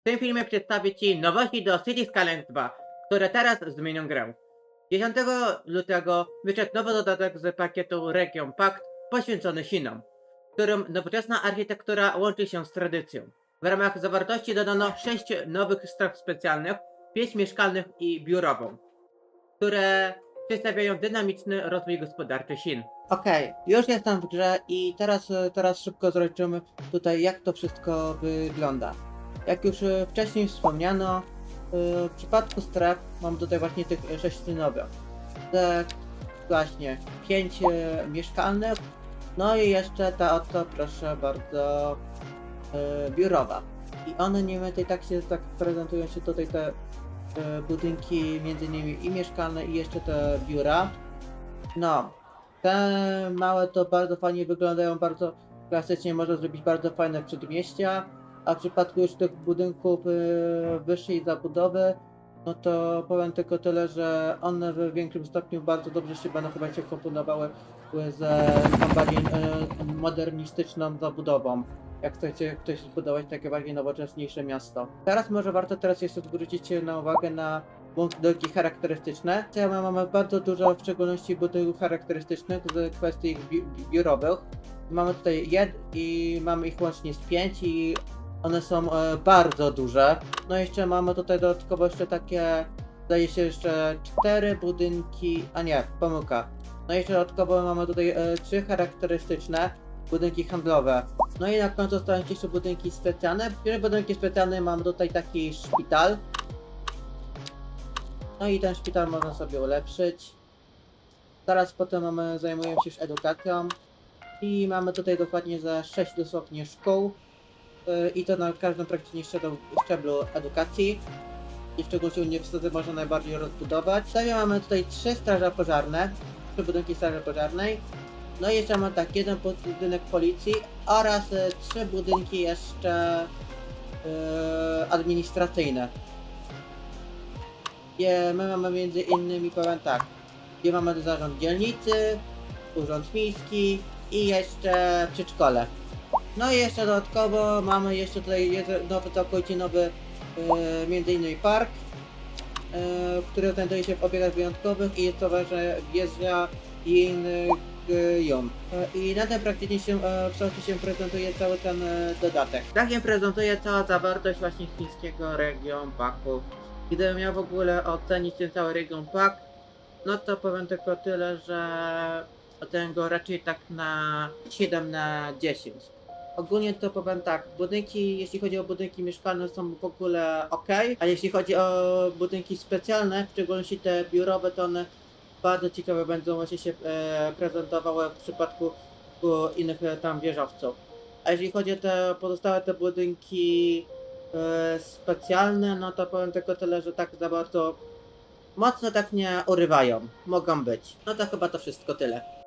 W tym filmie przedstawię Ci nowości do City Skylines 2, które teraz zmienią grę. 10 lutego wyszedł nowy dodatek z pakietu Region Pact poświęcony Chinom, w którym nowoczesna architektura łączy się z tradycją. W ramach zawartości dodano 6 nowych stref specjalnych, 5 mieszkalnych i biurową, które przedstawiają dynamiczny rozwój gospodarczy Chin. Okej, już jestem w grze i teraz, teraz szybko zobaczymy tutaj jak to wszystko wygląda. Jak już e, wcześniej wspomniano, e, w przypadku stref mam tutaj właśnie tych 6 nowych. Te właśnie 5 mieszkalnych, no i jeszcze ta oto proszę bardzo e, biurowa. I one nie więcej tak się tak prezentują się tutaj te e, budynki między innymi i mieszkalne i jeszcze te biura. No, te małe to bardzo fajnie wyglądają, bardzo klasycznie można zrobić bardzo fajne przedmieścia, a w przypadku już tych budynków y, wyższej zabudowy, no to powiem tylko tyle, że one w większym stopniu bardzo dobrze się będą chyba się komponowały z tą bardziej y, modernistyczną zabudową. Jak chcecie ktoś zbudować takie bardziej nowocześniejsze miasto. Teraz może warto teraz jeszcze zwrócić na uwagę na budynki charakterystyczne. Ja mamy bardzo dużo, w szczególności budynków charakterystycznych z kwestii biurowych. Mamy tutaj jed i mamy ich łącznie z pięć i one są e, bardzo duże. No i jeszcze mamy tutaj dodatkowo jeszcze takie, zdaje się jeszcze cztery budynki, a nie, pomyłka. No i jeszcze dodatkowo mamy tutaj e, trzy charakterystyczne budynki handlowe. No i na końcu zostają jeszcze budynki specjalne. Pierwsze budynki specjalne mamy tutaj taki szpital. No i ten szpital można sobie ulepszyć. Zaraz potem mamy, zajmujemy się już edukacją. I mamy tutaj dokładnie za 6 dosłownie szkół. Yy, I to na każdym praktycznie szczeblu, edukacji. I w szczególności uniwersytety można najbardziej rozbudować. Dalej mamy tutaj trzy straże pożarne. Trzy budynki straży pożarnej. No i jeszcze mamy tak, jeden budynek policji oraz e, trzy budynki jeszcze e, administracyjne. Gdzie my mamy między innymi, powiem tak, gdzie mamy zarząd dzielnicy, urząd miejski i jeszcze przedszkole. No i jeszcze dodatkowo mamy jeszcze tutaj nowy, całkowicie nowy, e, między park, e, który znajduje się w obiektach wyjątkowych i jest to ważne wjeżdża Yin Yum. E, I na tym praktycznie się, e, w całości się prezentuje cały ten e, dodatek. Tak się prezentuje cała zawartość właśnie chińskiego region Paku. Gdybym miał w ogóle ocenić ten cały region Pak, no to powiem tylko tyle, że ocenię go raczej tak na 7 na 10. Ogólnie to powiem tak, budynki, jeśli chodzi o budynki mieszkalne są w ogóle ok, a jeśli chodzi o budynki specjalne, w szczególności te biurowe, to one bardzo ciekawe będą właśnie się e, prezentowały w przypadku u innych e, tam wieżowców. A jeżeli chodzi o te pozostałe te budynki e, specjalne, no to powiem tylko tyle, że tak za bardzo mocno tak nie urywają. Mogą być. No to chyba to wszystko tyle.